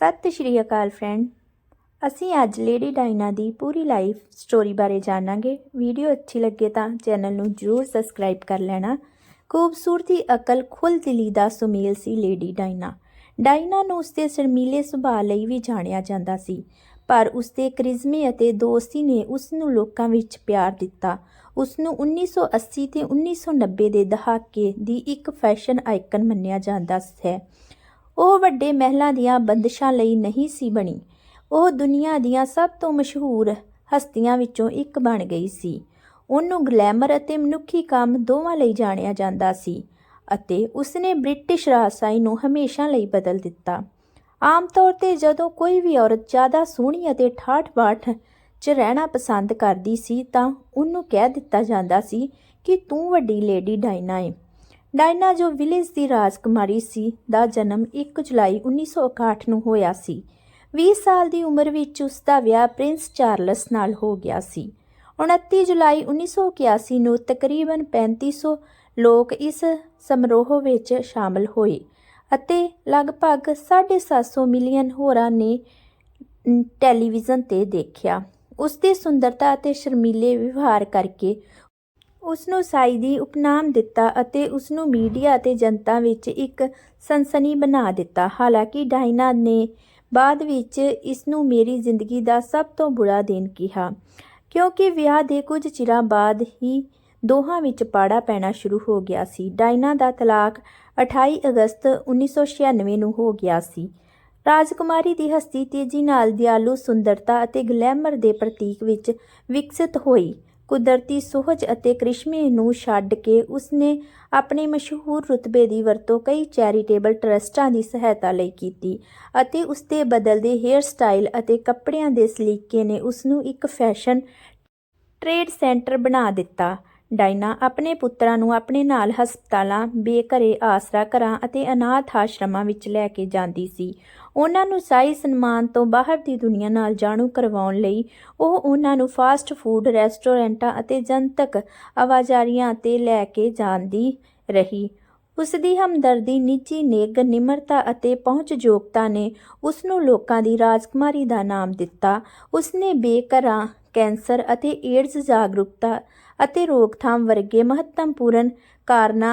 ਸਤਿ ਸ਼੍ਰੀ ਅਕਾਲ ਫਰੈਂਡ ਅਸੀਂ ਅੱਜ ਲੇਡੀ ਡਾਇਨਾ ਦੀ ਪੂਰੀ ਲਾਈਫ ਸਟੋਰੀ ਬਾਰੇ ਜਾਣਾਂਗੇ। ਵੀਡੀਓ ਅੱਛੀ ਲੱਗੇ ਤਾਂ ਚੈਨਲ ਨੂੰ ਜਰੂਰ ਸਬਸਕ੍ਰਾਈਬ ਕਰ ਲੈਣਾ। ਖੂਬਸੂਰਤੀ, ਅਕਲ ਖੁੱਲ ਦਿਲੀ ਦਾ ਸੁਮੇਲ ਸੀ ਲੇਡੀ ਡਾਇਨਾ ਡਾਇਨਾ ਨੂੰ ਉਸਦੇ ਸ਼ਰਮੀਲੇ ਸੁਭਾਅ ਲਈ ਵੀ ਜਾਣਿਆ ਜਾਂਦਾ ਸੀ। ਪਰ ਉਸਦੇ ਕਰਿਜ਼ਮੇ ਅਤੇ ਦੋਸਤੀ ਨੇ ਉਸ ਨੂੰ ਲੋਕਾਂ ਵਿੱਚ ਪਿਆਰ ਦਿੱਤਾ। ਉਸ ਨੂੰ 1980 ਤੇ 1990 ਦੇ ਦਹਾਕੇ ਦੀ ਇੱਕ ਫੈਸ਼ਨ ਆਈਕਨ ਮੰਨਿਆ ਜਾਂਦਾ ਹੈ। ਉਹ ਵੱਡੇ ਮਹਿਲਾਂ ਦੀਆਂ ਬੰਦਸ਼ਾਂ ਲਈ ਨਹੀਂ ਸੀ ਬਣੀ। ਉਹ ਦੁਨੀਆ ਦੀਆਂ ਸਭ ਤੋਂ ਮਸ਼ਹੂਰ ਹਸਤੀਆਂ ਵਿੱਚੋਂ ਇੱਕ ਬਣ ਗਈ ਸੀ। ਉਹਨੂੰ ਗਲੈਮਰ ਅਤੇ ਮਨੁੱਖੀ ਕੰਮ ਦੋਵਾਂ ਲਈ ਜਾਣਿਆ ਜਾਂਦਾ ਸੀ ਅਤੇ ਉਸਨੇ ਬ੍ਰਿਟਿਸ਼ ਰਾਜਸਾਈ ਨੂੰ ਹਮੇਸ਼ਾ ਲਈ ਬਦਲ ਦਿੱਤਾ। ਆਮ ਤੌਰ ਤੇ ਜਦੋਂ ਕੋਈ ਵੀ ਔਰਤ ਜ਼ਿਆਦਾ ਸੋਹਣੀ ਅਤੇ ਠਾਠ-ਬਾਠ 'ਚ ਰਹਿਣਾ ਪਸੰਦ ਕਰਦੀ ਸੀ ਤਾਂ ਉਹਨੂੰ ਕਹਿ ਦਿੱਤਾ ਜਾਂਦਾ ਸੀ ਕਿ ਤੂੰ ਵੱਡੀ ਲੇਡੀ ਡਾਇਨਾ ਏ। ਡਾਇਨਾ ਜੋ ਵਿਲੇਜ ਦੀ ਰਾਜਕੁਮਾਰੀ ਸੀ ਦਾ ਜਨਮ 1 ਜੁਲਾਈ 1961 ਨੂੰ ਹੋਇਆ ਸੀ। 20 ਸਾਲ ਦੀ ਉਮਰ ਵਿੱਚ ਉਸ ਦਾ ਵਿਆਹ ਪ੍ਰਿੰਸ ਚਾਰਲਸ ਨਾਲ ਹੋ ਗਿਆ ਸੀ। 29 ਜੁਲਾਈ 1981 ਨੂੰ ਤਕਰੀਬਨ 3500 ਲੋਕ ਇਸ ਸਮਾਰੋਹ ਵਿੱਚ ਸ਼ਾਮਲ ਹੋਏ ਅਤੇ ਲਗਭਗ 750 ਮਿਲੀਅਨ ਹੋਰਾਂ ਨੇ ਟੈਲੀਵਿਜ਼ਨ ਤੇ ਦੇਖਿਆ। ਉਸ ਦੀ ਸੁੰਦਰਤਾ ਅਤੇ ਸ਼ਰਮੀਲੇ ਵਿਵਹਾਰ ਕਰਕੇ ਉਸ ਨੂੰ ਸਾਈ ਦੀ ਉਪਨਾਮ ਦਿੱਤਾ ਅਤੇ ਉਸ ਨੂੰ ਮੀਡੀਆ ਅਤੇ ਜਨਤਾ ਵਿੱਚ ਇੱਕ ਸਨਸਨੀ ਬਣਾ ਦਿੱਤਾ। ਹਾਲਾਂਕਿ ਡਾਇਨਾ ਨੇ ਬਾਅਦ ਵਿੱਚ ਇਸ ਨੂੰ ਮੇਰੀ ਜ਼ਿੰਦਗੀ ਦਾ ਸਭ ਤੋਂ ਬੁਰਾ ਦਿਨ ਕਿਹਾ, ਕਿਉਂਕਿ ਵਿਆਹ ਦੇ ਕੁਝ ਚਿਰਾਂ ਬਾਅਦ ਹੀ ਦੋਹਾਂ ਵਿੱਚ ਪਾੜਾ ਪੈਣਾ ਸ਼ੁਰੂ ਹੋ ਗਿਆ ਸੀ। ਡਾਇਨਾ ਦਾ ਤਲਾਕ 28 ਅਗਸਤ 1996 ਨੂੰ ਹੋ ਗਿਆ ਸੀ। ਰਾਜਕੁਮਾਰੀ ਦੀ ਹਸਤੀ ਤੇਜ਼ੀ ਨਾਲ ਦਿਆਲੂ ਸੁੰਦਰਤਾ ਅਤੇ ਗਲੈਮਰ ਦੇ ਪ੍ਰਤੀਕ ਵਿੱਚ ਵਿਕਸਿਤ ਹੋਈ। ਕੁਦਰਤੀ ਸੁਹਜ ਅਤੇ ਕ੍ਰਿਸ਼ਮੇ ਨੂੰ ਛੱਡ ਕੇ ਉਸਨੇ ਆਪਣੇ ਮਸ਼ਹੂਰ ਰੁਤਬੇ ਦੀ ਵਰਤੋਂ ਕਈ ਚੈਰੀਟੇਬਲ ਟਰਸਟਾਂ ਦੀ ਸਹਾਇਤਾ ਲਈ ਕੀਤੀ ਅਤੇ ਉਸਦੇ ਬਦਲਦੇ ਹੇਅਰ ਸਟਾਈਲ ਅਤੇ ਕੱਪੜਿਆਂ ਦੇ ਸਲੀਕੇ ਨੇ ਉਸ ਨੂੰ ਇੱਕ ਫੈਸ਼ਨ ਟ੍ਰੇਡ ਸੈਂਟਰ ਬਣਾ ਦਿੱਤਾ। ਡਾਇਨਾ ਆਪਣੇ ਪੁੱਤਰਾਂ ਨੂੰ ਆਪਣੇ ਨਾਲ ਹਸਪਤਾਲਾਂ, ਬੇਘਰੇ ਆਸਰਾ ਘਰਾਂ ਅਤੇ ਅਨਾਥ ਆਸ਼ਰਮਾਂ ਵਿੱਚ ਲੈ ਕੇ ਜਾਂਦੀ ਸੀ। ਉਹਨਾਂ ਨੂੰ ਸਾਈ ਸਨਮਾਨ ਤੋਂ ਬਾਹਰ ਦੀ ਦੁਨੀਆ ਨਾਲ ਜਾਣੂ ਕਰਵਾਉਣ ਲਈ ਉਹ ਉਹਨਾਂ ਨੂੰ ਫਾਸਟ ਫੂਡ ਰੈਸਟੋਰੈਂਟਾਂ ਅਤੇ ਜਨਤਕ ਆਵਾਜਾਰੀਆਂ ਤੇ ਲੈ ਕੇ ਜਾਂਦੀ ਰਹੀ। ਉਸ ਦੀ ਹਮਦਰਦੀ, ਨਿੱਜੀ ਨਿੱਘ, ਨਿਮਰਤਾ ਅਤੇ ਪਹੁੰਚਯੋਗਤਾ ਨੇ ਉਸ ਨੂੰ ਲੋਕਾਂ ਦੀ ਰਾਜਕੁਮਾਰੀ ਦਾ ਨਾਮ ਦਿੱਤਾ। ਉਸ ਨੇ ਬੇਘਰਾਂ ਕੈਂਸਰ ਅਤੇ ਏਡਜ਼ ਜਾਗਰੂਕਤਾ ਅਤੇ ਰੋਕਥਾਮ ਵਰਗੇ ਮਹੱਤਵਪੂਰਨ ਕਾਰਨਾਂ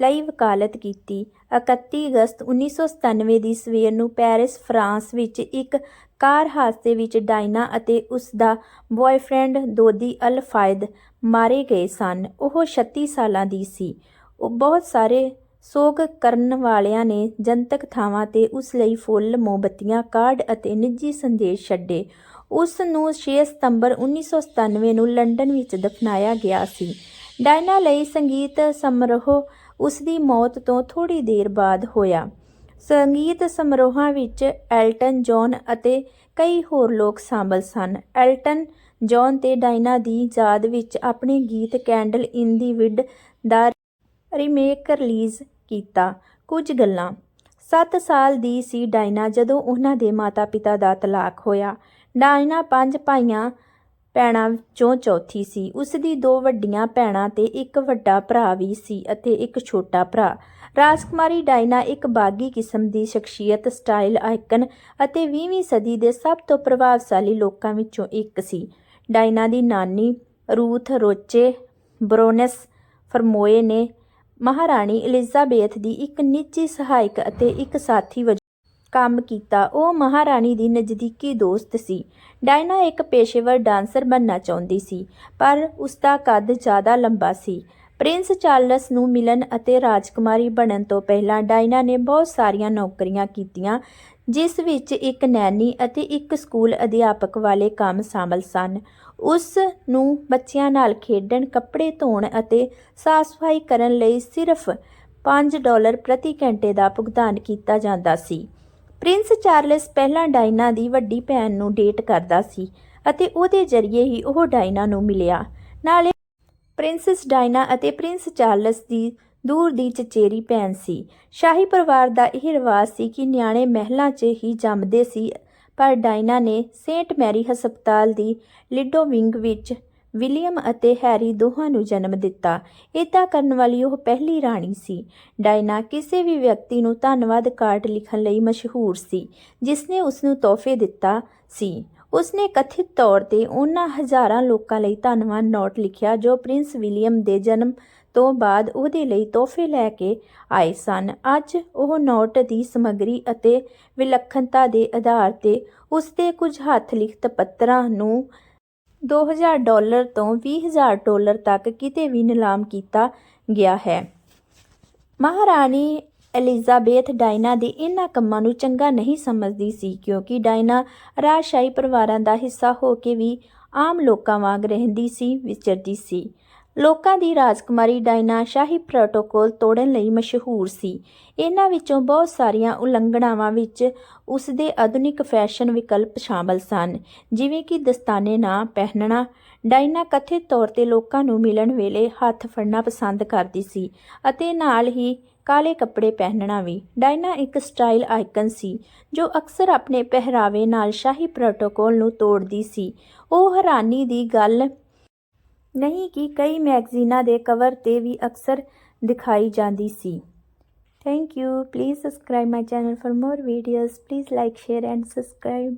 ਲਈ ਵਕਾਲਤ ਕੀਤੀ। 31 ਅਗਸਤ 1997 ਦੀ ਸਵੇਰ ਨੂੰ ਪੈਰਿਸ, ਫਰਾਂਸ ਵਿੱਚ ਇੱਕ ਕਾਰ ਹਾਦਸੇ ਵਿੱਚ ਡਾਇਨਾ ਅਤੇ ਉਸ ਦਾ ਬॉयਫ੍ਰੈਂਡ ਦੋਦੀ ਅਲ ਫਾਇਦ ਮਾਰੇ ਗਏ ਸਨ। ਉਹ 36 ਸਾਲਾਂ ਦੀ ਸੀ। ਉਹ ਬਹੁਤ ਸਾਰੇ ਸੋਗ ਕਰਨ ਵਾਲਿਆਂ ਨੇ ਜਨਤਕ ਥਾਵਾਂ ਤੇ ਉਸ ਲਈ ਫੁੱਲ, ਮੋਮਬੱਤੀਆਂ, ਕਾਰਡ ਅਤੇ ਨਿੱਜੀ ਸੰਦੇਸ਼ ਛੱਡੇ। ਉਸ ਨੂੰ 6 ਸਤੰਬਰ 1997 ਨੂੰ ਲੰਡਨ ਵਿੱਚ ਦਫਨਾਇਆ ਗਿਆ ਸੀ। ਡਾਇਨਾ ਲਈ ਸੰਗੀਤ ਸਮਾਰੋਹ ਉਸ ਦੀ ਮੌਤ ਤੋਂ ਥੋੜੀ ਦੇਰ ਬਾਅਦ ਹੋਇਆ। ਸੰਗੀਤ ਸਮਾਰੋਹਾਂ ਵਿੱਚ ਐਲਟਨ ਜੌਨ ਅਤੇ ਕਈ ਹੋਰ ਲੋਕ ਸ਼ਾਮਲ ਸਨ। ਐਲਟਨ ਜੌਨ ਤੇ ਡਾਇਨਾ ਦੀ ਯਾਦ ਵਿੱਚ ਆਪਣੇ ਗੀਤ ਕੈਂਡਲ ਇਨ ਦੀ ਵਿਡ ਦਾ ਰੀਮੇਕ ਰਿਲੀਜ਼ ਕੀਤਾ। ਕੁਝ ਗੱਲਾਂ। 7 ਸਾਲ ਦੀ ਸੀ ਡਾਇਨਾ ਜਦੋਂ ਉਹਨਾਂ ਦੇ ਮਾਤਾ-ਪਿਤਾ ਦਾ ਤਲਾਕ ਹੋਇਆ। ਡਾਇਨਾ ਪੰਜ ਭਾਈਆਂ ਭੈਣਾਂ ਵਿੱਚੋਂ ਚੌਥੀ ਸੀ। ਉਸ ਦੀ ਦੋ ਵੱਡੀਆਂ ਭੈਣਾਂ ਤੇ ਇੱਕ ਵੱਡਾ ਭਰਾ ਵੀ ਸੀ ਅਤੇ ਇੱਕ ਛੋਟਾ ਭਰਾ। ਰਾਜਕੁਮਾਰੀ ਡਾਇਨਾ ਇੱਕ ਬਾਗੀ ਕਿਸਮ ਦੀ ਸ਼ਖਸੀਅਤ, ਸਟਾਈਲ ਆਈਕਨ ਅਤੇ 20ਵੀਂ ਸਦੀ ਦੇ ਸਭ ਤੋਂ ਪ੍ਰਭਾਵਸ਼ਾਲੀ ਲੋਕਾਂ ਵਿੱਚੋਂ ਇੱਕ ਸੀ। ਡਾਇਨਾ ਦੀ ਨਾਨੀ ਰੂਥ ਰੋਚੇ ਬਰੋਨਸ ਫਰਮੋਏ ਨੇ ਮਹਾਰਾਣੀ ਐਲਿਜ਼ਾਬੇਥ ਦੀ ਇੱਕ ਨਿੱਜੀ ਸਹਾਇਕ ਅਤੇ ਇੱਕ ਸਾਥੀ ਵਜੋਂ ਕੰਮ ਕੀਤਾ। ਉਹ ਮਹਾਰਾਣੀ ਦੀ ਨਜ਼ਦੀਕੀ ਦੋਸਤ ਸੀ। ਡਾਇਨਾ ਇੱਕ ਪੇਸ਼ੇਵਰ ਡਾਂਸਰ ਬਣਨਾ ਚਾਹੁੰਦੀ ਸੀ, ਪਰ ਉਸ ਦਾ ਕੱਦ ਜ਼ਿਆਦਾ ਲੰਬਾ ਸੀ। ਪ੍ਰਿੰਸ ਚਾਰਲਸ ਨੂੰ ਮਿਲਣ ਅਤੇ ਰਾਜਕੁਮਾਰੀ ਬਣਨ ਤੋਂ ਪਹਿਲਾਂ ਡਾਇਨਾ ਨੇ ਬਹੁਤ ਸਾਰੀਆਂ ਨੌਕਰੀਆਂ ਕੀਤੀਆਂ, ਜਿਸ ਵਿੱਚ ਇੱਕ ਨੈਨੀ ਅਤੇ ਇੱਕ ਸਕੂਲ ਅਧਿਆਪਕ ਵਾਲੇ ਕੰਮ ਸ਼ਾਮਲ ਸਨ। ਉਸ ਨੂੰ ਬੱਚਿਆਂ ਨਾਲ ਖੇਡਣ, ਕੱਪੜੇ ਧੋਣ ਅਤੇ ਸਾਫ਼-ਸਫਾਈ ਕਰਨ ਲਈ ਸਿਰਫ 5 ਡਾਲਰ ਪ੍ਰਤੀ ਘੰਟੇ ਦਾ ਭੁਗਤਾਨ ਕੀਤਾ ਜਾਂਦਾ ਸੀ। ਪ੍ਰਿੰਸ ਚਾਰਲਸ ਪਹਿਲਾਂ ਡਾਇਨਾ ਦੀ ਵੱਡੀ ਭੈਣ ਨੂੰ ਡੇਟ ਕਰਦਾ ਸੀ ਅਤੇ ਉਹਦੇ ਜ਼ਰੀਏ ਹੀ ਉਹ ਡਾਇਨਾ ਨੂੰ ਮਿਲਿਆ। ਨਾਲੇ ਪ੍ਰਿੰਸੈਸ ਡਾਇਨਾ ਅਤੇ ਪ੍ਰਿੰਸ ਚਾਰਲਸ ਦੀ ਦੂਰ ਦੀ ਚਚੇਰੀ ਭੈਣ ਸੀ। ਸ਼ਾਹੀ ਪਰਿਵਾਰ ਦਾ ਇਹ ਰਿਵਾਜ ਸੀ ਕਿ ਨਿਆਣੇ ਮਹਿਲਾਂ 'ਚ ਹੀ ਜੰਮਦੇ ਸੀ, ਪਰ ਡਾਇਨਾ ਨੇ ਸੇਂਟ ਮੈਰੀ ਹਸਪਤਾਲ ਦੀ ਲਿਡੋ ਵਿੰਗ ਵਿੱਚ ਵਿਲੀਅਮ ਅਤੇ ਹੈਰੀ ਦੋਹਾਂ ਨੂੰ ਜਨਮ ਦਿੱਤਾ। ਇਦਾਂ ਕਰਨ ਵਾਲੀ ਉਹ ਪਹਿਲੀ ਰਾਣੀ ਸੀ। ਡਾਇਨਾ ਕਿਸੇ ਵੀ ਵਿਅਕਤੀ ਨੂੰ ਧੰਨਵਾਦ ਕਾਰਡ ਲਿਖਣ ਲਈ ਮਸ਼ਹੂਰ ਸੀ ਜਿਸ ਨੇ ਉਸ ਨੂੰ ਤੋਹਫੇ ਦਿੱਤਾ ਸੀ। ਉਸਨੇ ਕਥਿਤ ਤੌਰ ਤੇ ਉਹਨਾਂ ਹਜ਼ਾਰਾਂ ਲੋਕਾਂ ਲਈ ਧੰਨਵਾਦ ਨੋਟ ਲਿਖਿਆ ਜੋ ਪ੍ਰਿੰਸ ਵਿਲੀਅਮ ਦੇ ਜਨਮ ਤੋਂ ਬਾਅਦ ਉਹਦੇ ਲਈ ਤੋਹਫੇ ਲੈ ਕੇ ਆਏ ਸਨ। ਅੱਜ ਉਹ ਨੋਟ ਦੀ ਸਮੱਗਰੀ ਅਤੇ ਵਿਲੱਖਣਤਾ ਦੇ ਆਧਾਰ ਤੇ ਉਸਦੇ ਕੁਝ ਹੱਥ ਲਿਖਤ ਪੱਤਰਾਂ ਨੂੰ 2000 ਡਾਲਰ ਤੋਂ 20000 ਡਾਲਰ ਤੱਕ ਕਿਤੇ ਵੀ ਨਿਲਾਮ ਕੀਤਾ ਗਿਆ ਹੈ। ਮਹਾਰਾਣੀ ਐਲਿਜ਼ਾਬੇਥ ਡਾਇਨਾ ਦੇ ਇਹਨਾਂ ਕੰਮਾਂ ਨੂੰ ਚੰਗਾ ਨਹੀਂ ਸਮਝਦੀ ਸੀ ਕਿਉਂਕਿ ਡਾਇਨਾ ਰਾਜਸ਼ਾਹੀ ਪਰਿਵਾਰਾਂ ਦਾ ਹਿੱਸਾ ਹੋ ਕੇ ਵੀ ਆਮ ਲੋਕਾਂ ਵਾਂਗ ਰਹਿੰਦੀ ਸੀ, ਵਿਚਰਦੀ ਸੀ। ਲੋਕਾਂ ਦੀ ਰਾਜਕੁਮਾਰੀ ਡਾਇਨਾ ਸ਼ਾਹੀ ਪ੍ਰੋਟੋਕੋਲ ਤੋੜਨ ਲਈ ਮਸ਼ਹੂਰ ਸੀ। ਇਹਨਾਂ ਵਿੱਚੋਂ ਬਹੁਤ ਸਾਰੀਆਂ ਉਲੰਘਣਾਵਾਂ ਵਿੱਚ ਉਸ ਦੇ ਆਧੁਨਿਕ ਫੈਸ਼ਨ ਵਿਕਲਪ ਸ਼ਾਮਲ ਸਨ, ਜਿਵੇਂ ਕਿ ਦਸਤਾਨੇ ਨਾ ਪਹਿਨਣਾ। ਡਾਇਨਾ ਕਥਿਤ ਤੌਰ ਤੇ ਲੋਕਾਂ ਨੂੰ ਮਿਲਣ ਵੇਲੇ ਹੱਥ ਫੜਨਾ ਪਸੰਦ ਕਰਦੀ ਸੀ ਅਤੇ ਨਾਲ ਹੀ ਕਾਲੇ ਕੱਪੜੇ ਪਹਿਨਣਾ ਵੀ। ਡਾਇਨਾ ਇੱਕ ਸਟਾਈਲ ਆਈਕਨ ਸੀ, ਜੋ ਅਕਸਰ ਆਪਣੇ ਪਹਿਰਾਵੇ ਨਾਲ ਸ਼ਾਹੀ ਪ੍ਰੋਟੋਕੋਲ ਨੂੰ ਤੋੜਦੀ ਸੀ। ਉਹ ਹੈਰਾਨੀ ਦੀ ਗੱਲ ਨਹੀਂ ਕਿ ਕਈ ਮੈਗਜ਼ੀਨਾਂ ਦੇ ਕਵਰ ਤੇ ਵੀ ਅਕਸਰ ਦਿਖਾਈ ਜਾਂਦੀ ਸੀ। Thank you please subscribe my channel for more videos please like share and subscribe